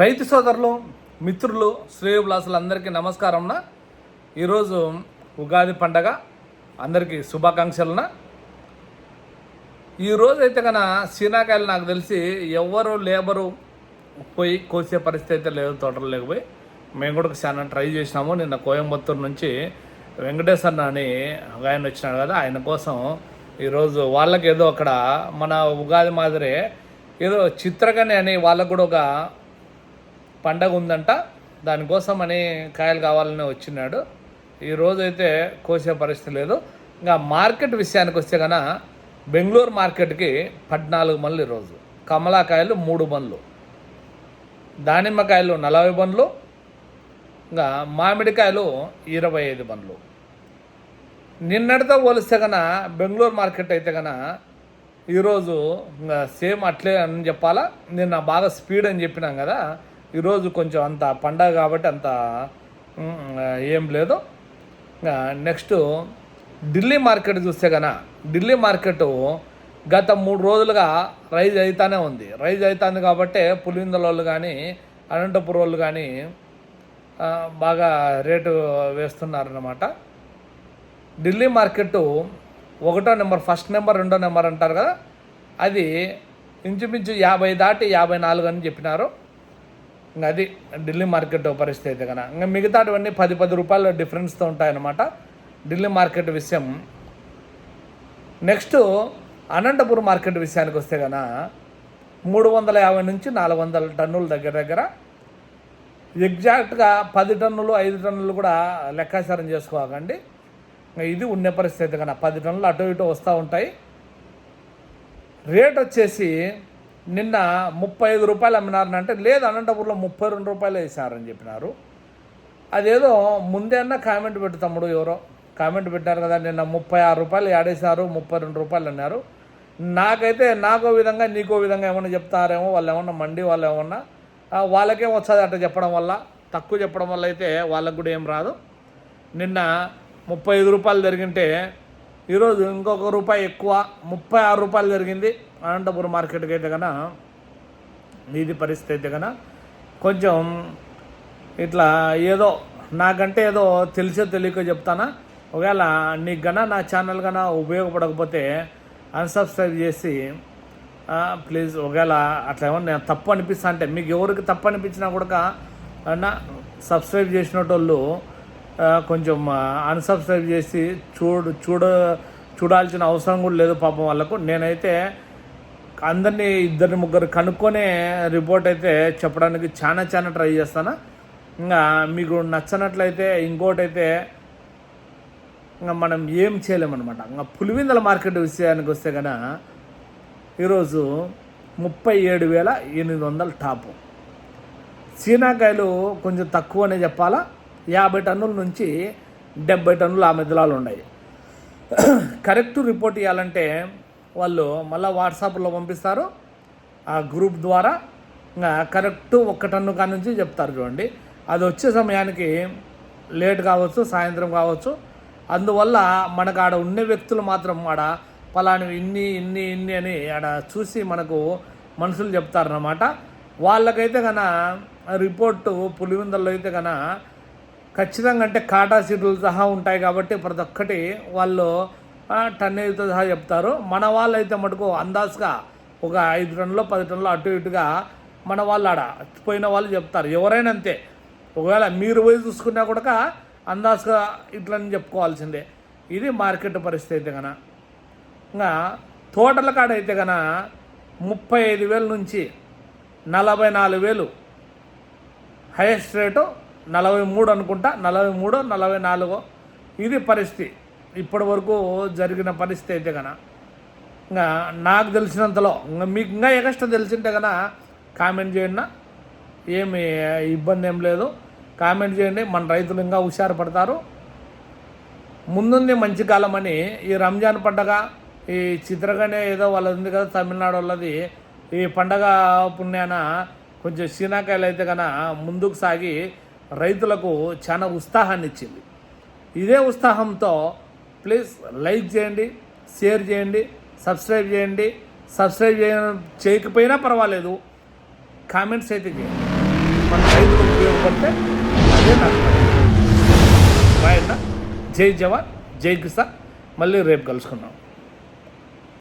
రైతు సోదరులు మిత్రులు శ్రేయోభిలాసులందరికీ నమస్కారంన ఈరోజు ఉగాది పండగ. అందరికీ శుభాకాంక్షలున. ఈరోజు అయితే కన సీనాకాయలు నాకు తెలిసి ఎవరు లేబరు పోయి కోసే పరిస్థితి అయితే లేదు తోటలు లేకపోయి. మేము కూడా చాలా ట్రై చేసినాము. నిన్న కోయంబత్తూరు నుంచి వెంకటేశ్ అన్న అని ఒక ఆయన వచ్చినాడు కదా ఆయన కోసం ఈరోజు వాళ్ళకి ఏదో అక్కడ మన ఉగాది మాదిరే ఏదో చిత్రకని అని వాళ్ళకు కూడా ఒక పండగ ఉందంట దానికోసం అని కాయలు కావాలని వచ్చినాడు. ఈరోజు అయితే కోసే పరిస్థితి లేదు. ఇంకా మార్కెట్ విషయానికి వస్తే కన బెంగళూరు మార్కెట్కి పద్నాలుగు మళ్ళీ ఈరోజు. కమలాకాయలు మూడు బండ్లు దానిమ్మకాయలు నలభై బండ్లు ఇంకా మామిడికాయలు ఇరవై ఐదు బండ్లు నిన్నటితో పోలిస్తే కన బెంగళూరు మార్కెట్ అయితే కన ఈరోజు ఇంకా సేమ్ అట్లే అని చెప్పాలా. నిన్న బాగా స్పీడ్ అని చెప్పినాం కదా. ఈరోజు కొంచెం అంత పండగ కాబట్టి అంత ఏం లేదు. నెక్స్ట్ ఢిల్లీ మార్కెట్ చూస్తే కన ఢిల్లీ మార్కెట్ గత మూడు రోజులుగా రైజ్ అవుతానే ఉంది. రైజ్ అవుతుంది కాబట్టి పులివిందల వాళ్ళు కానీ అనంతపురం వాళ్ళు కానీ బాగా రేటు వేస్తున్నారన్నమాట. ఢిల్లీ మార్కెట్ ఒకటో నెంబర్ ఫస్ట్ నెంబర్ రెండో నెంబర్ అంటారు కదా అది ఇంచుమించు యాభై దాటి యాభై నాలుగు అని చెప్పినారు. అది ఢిల్లీ మార్కెట్ పరిస్థితి అయితే కనుక ఇంకా మిగతావన్నీ పది పది రూపాయల డిఫరెన్స్తో ఉంటాయన్నమాట ఢిల్లీ మార్కెట్ విషయం. నెక్స్ట్ అనంతపురం మార్కెట్ విషయానికి వస్తే కనుక మూడు వందల యాభై నుంచి నాలుగు వందల టన్నుల దగ్గర దగ్గర ఎగ్జాక్ట్గా పది టన్నులు ఐదు టన్నులు కూడా లెక్కాచారం చేసుకోకండి. ఇంకా ఇది ఉండే పరిస్థితి కన్నా పది టన్నులు అటు ఇటు వస్తూ ఉంటాయి. రేట్ వచ్చేసి నిన్న ముప్పై ఐదు రూపాయలు అమ్మినారని అంటే లేదు అనంతపురంలో ముప్పై రెండు రూపాయలు వేసారని చెప్పినారు. అదేదో ముందేనా కామెంట్ పెట్టు తమ్ముడు ఎవరో. కామెంట్ పెట్టారు కదా నిన్న ముప్పై ఆరు రూపాయలు ఆడేశారు ముప్పై రెండు రూపాయలు అన్నారు. నాకైతే నాకో విధంగా నీకో విధంగా ఏమన్నా చెప్తారేమో వాళ్ళు ఏమన్నా మండి వాళ్ళు ఏమన్నా వాళ్ళకేం వస్తుంది అట్లా చెప్పడం వల్ల తక్కువ చెప్పడం వల్ల అయితే వాళ్ళకు కూడా ఏం రాదు. నిన్న ముప్పై ఐదు రూపాయలు జరిగింటే ఈరోజు ఇంకొక రూపాయి ఎక్కువ ముప్పై ఆరు రూపాయలు జరిగింది. అనంతపురం మార్కెట్కి అయితే కన్నా ఇది పరిస్థితి అయితే కన్నా కొంచెం ఇట్లా ఏదో నాకంటే ఏదో తెలిసో తెలియకో చెప్తానా? ఒకవేళ నీకు గన నా ఛానల్ కన్నా ఉపయోగపడకపోతే అన్సబ్స్క్రైబ్ చేసి ప్లీజ్ ఒకవేళ అట్లా ఏమన్నా నేను తప్పు అనిపిస్తా అంటే మీకు ఎవరికి తప్పు అనిపించినా కూడా సబ్స్క్రైబ్ చేసినటోళ్ళు కొంచెం అన్సబ్స్క్రైబ్ చేసి చూడు చూడ చూడాల్సిన అవసరం కూడా లేదు పాపం వాళ్ళకు. నేనైతే అందరినీ ఇద్దరు ముగ్గురు కనుక్కొనే రిపోర్ట్ అయితే చెప్పడానికి చాలా చాలా ట్రై చేస్తాను. ఇంకా మీకు నచ్చనట్లయితే ఇంకోటైతే ఇంకా మనం ఏం చేయలేమన్నమాట. ఇంకా పులివిందల మార్కెట్ విషయానికి వస్తే కదా ఈరోజు ముప్పై ఏడు వేల ఎనిమిది వందల టాపు. చీనాకాయలు కొంచెం తక్కువనే చెప్పాలా? యాభై టన్నుల నుంచి డెబ్బై టన్నులు ఆ మధ్యలో ఉన్నాయి. కరెక్ట్ రిపోర్ట్ ఇవ్వాలంటే వాళ్ళు మళ్ళీ వాట్సాప్లో పంపిస్తారు. ఆ గ్రూప్ ద్వారా ఇంకా కరెక్ట్ ఒక్క టన్ను కాడ నుంచి చెప్తారు చూడండి. అది వచ్చే సమయానికి లేట్ కావచ్చు సాయంత్రం కావచ్చు. అందువల్ల మనకు ఆడ ఉండే వ్యక్తులు మాత్రం ఆడ పలాని ఇన్ని ఇన్ని ఇన్ని అని ఆడ చూసి మనకు మనుషులు చెప్తారన్నమాట. వాళ్ళకైతే కన రిపోర్టు పులివిందల్లో అయితే కన ఖచ్చితంగా అంటే కాటా సీట్లు సహా ఉంటాయి కాబట్టి ప్రతి ఒక్కటి వాళ్ళు ఆ, సహా చెప్తారు. మన వాళ్ళు అయితే మటుకు అందాజుగా ఒక ఐదు టన్నులు పది టన్నులు అటు ఇటుగా మన వాళ్ళు ఆడ పోయిన వాళ్ళు చెప్తారు. ఎవరైనా అంతే. ఒకవేళ మీరు పోయి చూసుకున్నా కూడా అందాజుగా ఇట్లని చెప్పుకోవాల్సిందే. ఇది మార్కెట్ పరిస్థితి అయితే కన ఇంకా తోటల కాడ అయితే కన ముప్పై ఐదు వేల నుంచి నలభై నాలుగు వేలు హైయెస్ట్ రేటు నలభై మూడు అనుకుంటా నలభై మూడు నలభై నాలుగు. ఇది పరిస్థితి. ఇప్పటి వరకు జరిగిన పరిస్థితి అయితే కన ఇంకా నాకు తెలిసినంతలో ఇంకా మీకు ఇంకా ఎక్స్ట్రా తెలిసింటే కన కామెంట్ చేయండి. ఏమి ఇబ్బంది ఏం లేదు. కామెంట్ చేయండి. మన రైతులు ఇంకా హుషారు పడతారు. ముందుంది మంచి కాలం అని ఈ రంజాన్ పండగ ఈ చిత్రగానే ఏదో వాళ్ళది ఉంది కదా తమిళనాడు వాళ్ళది. ఈ పండగ పుణ్యాన కొంచెం శీనాకాయలు అయితే కన ముందుకు సాగి రైతులకు చాలా ఉత్సాహాన్ని ఇచ్చింది ఇదే ఉత్సాహంతో ప్లీజ్ లైక్ చేయండి షేర్ చేయండి సబ్స్క్రైబ్ చేయండి. సబ్స్క్రైబ్ చేయ చేయకపోయినా పర్వాలేదు. కామెంట్స్ అయితే చేయండి. మన రైతులకు ఉపయోగపడితే అదే నాకు బాయ్ అన్న. జై జవాన్. జై కిసాన్. మళ్ళీ రేపు కలుసుకున్నాం